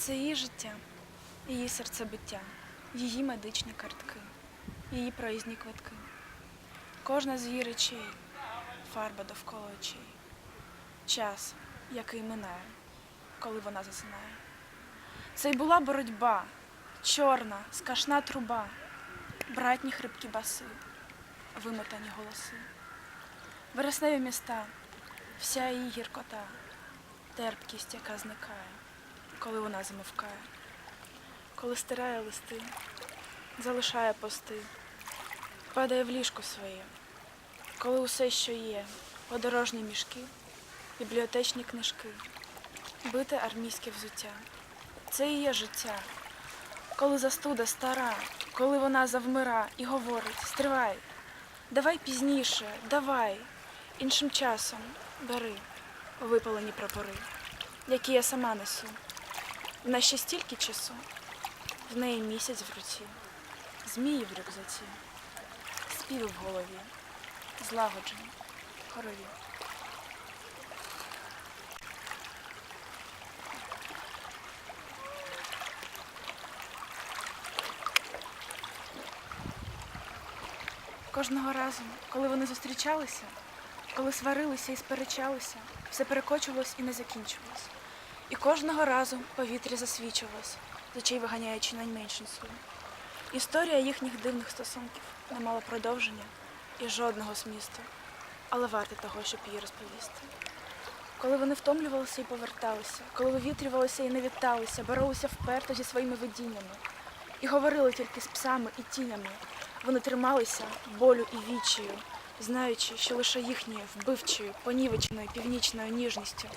Це її життя, її серцебиття, її медичні картки, її проїзні квитки. Кожна з її речей фарба довкола очей. Час, який минає, коли вона засинає. Це й була боротьба, чорна, скашна труба, братні хрипкі баси, вимотані голоси. Вересневі міста, вся її гіркота, терпкість, яка зникає, коли вона замовкає, коли стирає листи, залишає пости, падає в ліжко своє, коли усе, що є, подорожні мішки, бібліотечні книжки, бите армійське взуття. Це і є життя. Коли застуда стара, коли вона завмира і говорить, стривай, давай пізніше, давай, іншим часом бери випалені прапори, які я сама несу. В ще стільки часу, в неї місяць в руці, змії в рюкзаці, співи в голові, злагоджені, хорові. Кожного разу, коли вони зустрічалися, коли сварилися і сперечалися, все перекочувалось і не закінчувалось. І кожного разу повітря засвічувалось, з очей виганяючи найменшинство. Історія їхніх дивних стосунків не мала продовження і жодного змісту, але варта того, щоб її розповісти. Коли вони втомлювалися і поверталися, коли вивітрювалися і не віталися, боролися вперто зі своїми видіннями і говорили тільки з псами і тінями, вони трималися болю і вічею, знаючи, що лише їхньою вбивчою, понівеченою північною ніжністю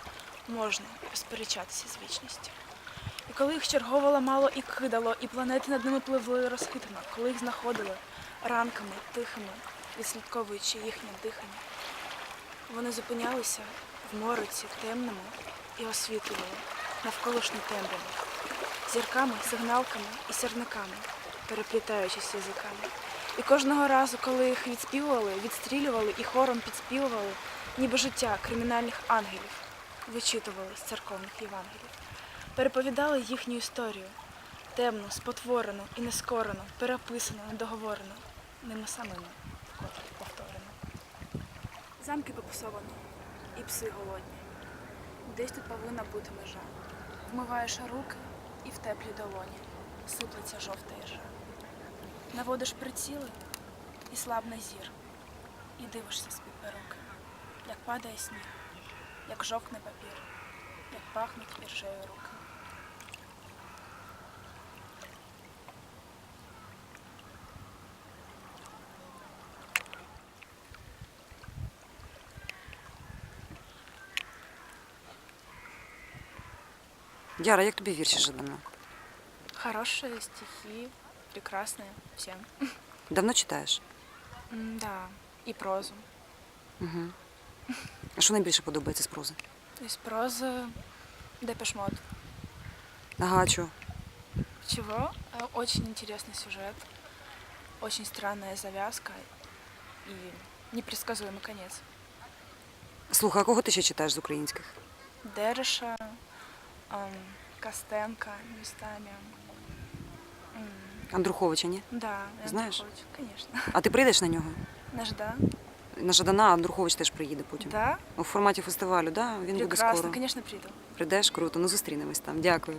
можна посперечатися з вічністю. І коли їх чергово ламало і кидало, і планети над ними пливли розхитано, коли їх знаходили ранками тихими, відслідковуючи їхнє дихання, вони зупинялися в мороці темному і освітлювали навколишню темряву зірками, сигналками і сірниками, переплітаючись язиками. І кожного разу, коли їх відспівували, відстрілювали і хором підспівували, ніби життя кримінальних ангелів, вичитували з церковних євангелів, переповідали їхню історію, темну, спотворену і нескорену, переписану, недоговорену, ними самими вкотре повторену. Замки попсовані і пси голодні. Десь тут повинна бути межа. Вмиваєш руки і в теплі долоні сиплеться жовта іржа. Наводиш приціли і слабне зір, і дивишся з-під перуки, як падає сніг, як жовкне папір, як пахнуть іржею руки. Яра, як тобі вірші Жадана? Хорошие стихи, прекрасные всем. Давно читаєш? М, Да, и прозу. Угу. А що найбільше подобається з прози? Из прозы Депешмот. Ага, чо? Чего? Э, Очень интересный сюжет, очень странная завязка и непредсказуемый конец. Слухай, а кого ти ще читаєш з українських? Дереша, ам, Костенко местами. М, Андруховича, ні? Да, Знаешь? Андрухович, Конечно. А ти прийдеш на нього? Наш да? На Жадана, Андрухович теж приїде потім. Да? У форматі фестивалю, да? Він буде Прекрасно, скоро. конечно, приду. Прийдеш, круто, ну зустрінемось там. Дякую.